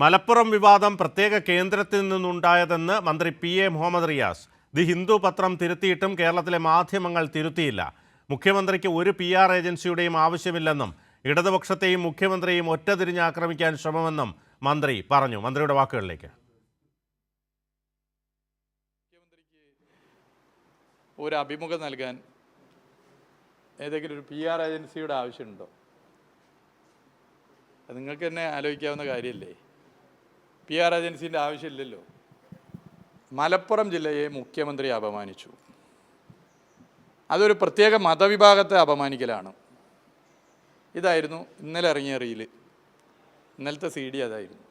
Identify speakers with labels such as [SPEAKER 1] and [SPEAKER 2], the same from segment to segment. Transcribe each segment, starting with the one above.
[SPEAKER 1] മലപ്പുറം വിവാദം പ്രത്യേക കേന്ദ്രത്തിൽ നിന്നുണ്ടായതെന്ന് മന്ത്രി P A Muhammad Riyas. The Hindu പത്രം തിരുത്തിയിട്ടും കേരളത്തിലെ മാധ്യമങ്ങൾ തിരുത്തിയില്ല. മുഖ്യമന്ത്രിക്ക് ഒരു പി ആർ ഏജൻസിയുടെയും ആവശ്യമില്ലെന്നും ഇടതുപക്ഷത്തെയും മുഖ്യമന്ത്രിയും ഒറ്റതിരിഞ്ഞ് ആക്രമിക്കാൻ ശ്രമമെന്നും മന്ത്രി പറഞ്ഞു. മന്ത്രിയുടെ വാക്കുകളിലേക്ക്.
[SPEAKER 2] ഒരു അഭിമുഖം നൽകാൻ ഏതെങ്കിലും ഒരു പി ആർ ഏജൻസിയുടെ ആവശ്യമുണ്ടോ? നിങ്ങൾക്ക് തന്നെ ആലോചിക്കാവുന്ന കാര്യമല്ലേ? പി ആർ ഏജൻസിന്റെ ആവശ്യമില്ലല്ലോ. മലപ്പുറം ജില്ലയെ മുഖ്യമന്ത്രി അപമാനിച്ചു. അതൊരു പ്രത്യേക മതവിഭാഗത്തെ അപമാനിക്കലാണ്. ഇതായിരുന്നു ഇന്നലെ ഇറങ്ങിയ റീൽ. ഇന്നലത്തെ സി ഡി അതായിരുന്നു.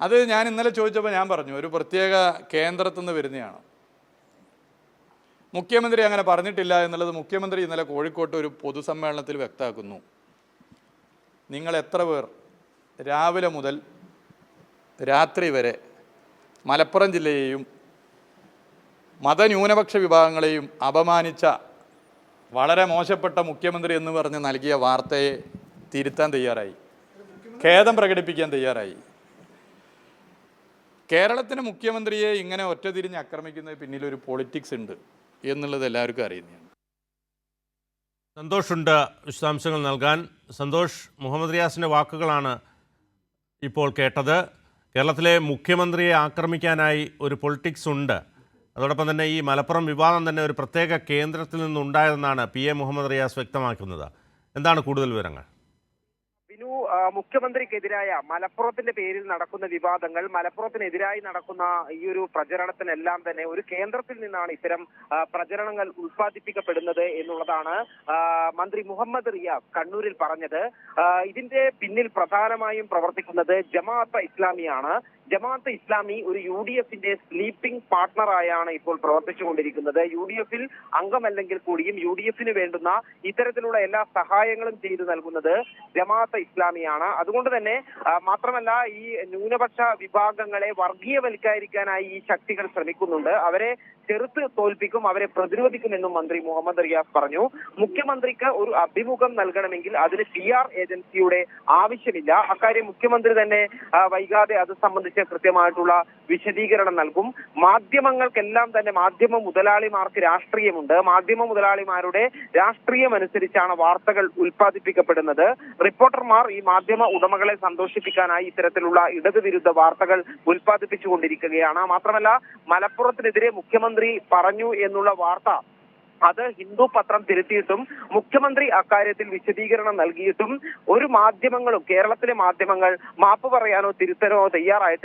[SPEAKER 2] അത് ഞാൻ ഇന്നലെ ചോദിച്ചപ്പോൾ ഞാൻ പറഞ്ഞു ഒരു പ്രത്യേക കേന്ദ്രത്തിൽ നിന്ന് വരുന്നതാണ്. മുഖ്യമന്ത്രി അങ്ങനെ പറഞ്ഞിട്ടില്ല എന്നുള്ളത് മുഖ്യമന്ത്രി ഇന്നലെ കോഴിക്കോട്ട് ഒരു പൊതുസമ്മേളനത്തിൽ വ്യക്തമാക്കുന്നു. നിങ്ങൾ എത്ര പേർ? രാവിലെ മുതൽ രാത്രി വരെ മലപ്പുറം ജില്ലയെയും മതന്യൂനപക്ഷ വിഭാഗങ്ങളെയും അപമാനിച്ച വളരെ മോശപ്പെട്ട മുഖ്യമന്ത്രി എന്ന് പറഞ്ഞ് നൽകിയ വാർത്തയെ തിരുത്താൻ തയ്യാറായി. ഖേദം പ്രകടിപ്പിക്കാൻ തയ്യാറായി. കേരളത്തിന് മുഖ്യമന്ത്രിയെ ഇങ്ങനെ ഒറ്റതിരിഞ്ഞ് ആക്രമിക്കുന്നതിന് പിന്നിലൊരു പൊളിറ്റിക്സ് ഉണ്ട് എന്നുള്ളത് എല്ലാവർക്കും അറിയുന്നതാണ്.
[SPEAKER 1] സന്തോഷുണ്ട് വിശദാംശങ്ങൾ നൽകാൻ. സന്തോഷ് മുഹമ്മദ് റിയാസിന്റെ വാക്കുകളാണ് ഇപ്പോൾ കേട്ടത്. കേരളത്തിലെ മുഖ്യമന്ത്രിയെ ആക്രമിക്കാനായി ഒരു പൊളിറ്റിക്സ് ഉണ്ട്. അതോടൊപ്പം തന്നെ ഈ മലപ്പുറം വിവാദം തന്നെ ഒരു പ്രത്യേക കേന്ദ്രത്തിൽ നിന്നുണ്ടായതെന്നാണ് പി എ മുഹമ്മദ് റിയാസ് വ്യക്തമാക്കുന്നത്. എന്താണ് കൂടുതൽ വിവരങ്ങൾ?
[SPEAKER 3] മുഖ്യമന്ത്രിക്കെതിരായ മലപ്പുറത്തിന്റെ പേരിൽ നടക്കുന്ന വിവാദങ്ങൾ മലപ്പുറത്തിനെതിരായി നടക്കുന്ന ഈ ഒരു പ്രചരണത്തിനെല്ലാം തന്നെ ഒരു കേന്ദ്രത്തിൽ നിന്നാണ് ഇത്തരം പ്രചരണങ്ങൾ ഉത്പാദിപ്പിക്കപ്പെടുന്നത് എന്നുള്ളതാണ് മന്ത്രി മുഹമ്മദ് റിയാസ് കണ്ണൂരിൽ പറഞ്ഞത്. ഇതിന്റെ പിന്നിൽ പ്രധാനമായും പ്രവർത്തിക്കുന്നത് ജമാഅത്ത് ഇസ്ലാമിയാണ്. ജമാഅത്ത് ഇസ്ലാമി ഒരു യു ഡി എഫിന്റെ സ്ലീപ്പിംഗ് പാർട്ണറായാണ് ഇപ്പോൾ പ്രവർത്തിച്ചുകൊണ്ടിരിക്കുന്നത്. യു ഡി എഫിൽ അംഗമല്ലെങ്കിൽ കൂടിയും യു ഡി എഫിന് വേണ്ടുന്ന ഇത്തരത്തിലുള്ള എല്ലാ സഹായങ്ങളും ചെയ്തു നൽകുന്നത് ജമാഅത്ത് ഇസ്ലാമിയാണ്. അതുകൊണ്ട് തന്നെ മാത്രമല്ല ഈ ന്യൂനപക്ഷ വിഭാഗങ്ങളെ വർഗീയവൽക്കരിക്കാനായി ഈ ശക്തികൾ ശ്രമിക്കുന്നുണ്ട്. അവരെ ചെറുത്ത് തോൽപ്പിക്കും അവരെ പ്രതിരോധിക്കുമെന്നും മന്ത്രി മുഹമ്മദ് റിയാസ് പറഞ്ഞു. മുഖ്യമന്ത്രിക്ക് ഒരു അഭിമുഖം നൽകണമെങ്കിൽ അതിന് പി ആർ ഏജൻസിയുടെ ആവശ്യമില്ല. അക്കാര്യം മുഖ്യമന്ത്രി തന്നെ വൈകാതെ അത് സംബന്ധിച്ച് കൃത്യമായിട്ടുള്ള വിശദീകരണം നൽകും. മാധ്യമങ്ങൾക്കെല്ലാം തന്നെ മാധ്യമ മുതലാളിമാർക്ക് രാഷ്ട്രീയമുണ്ട്. മാധ്യമ മുതലാളിമാരുടെ രാഷ്ട്രീയം അനുസരിച്ചാണ് വാർത്തകൾ ഉൽപ്പാദിപ്പിക്കപ്പെടുന്നത്. റിപ്പോർട്ടർമാർ ഈ മാധ്യമ ഉടമകളെ സന്തോഷിപ്പിക്കാനായി ഇത്തരത്തിലുള്ള ഇടതുവിരുദ്ധ വാർത്തകൾ ഉൽപ്പാദിപ്പിച്ചുകൊണ്ടിരിക്കുകയാണ്. മാത്രമല്ല മലപ്പുറത്തിനെതിരെ മുഖ്യമന്ത്രി പറഞ്ഞു എന്നുള്ള വാർത്ത അത് ഹിന്ദു പത്രം തിരുത്തിയിട്ടും മുഖ്യമന്ത്രി അക്കാര്യത്തിൽ വിശദീകരണം നൽകിയിട്ടും ഒരു മാധ്യമങ്ങളും കേരളത്തിലെ മാധ്യമങ്ങൾ മാപ്പ് പറയാനോ തിരുത്തനോ തയ്യാറായിട്ടില്ല.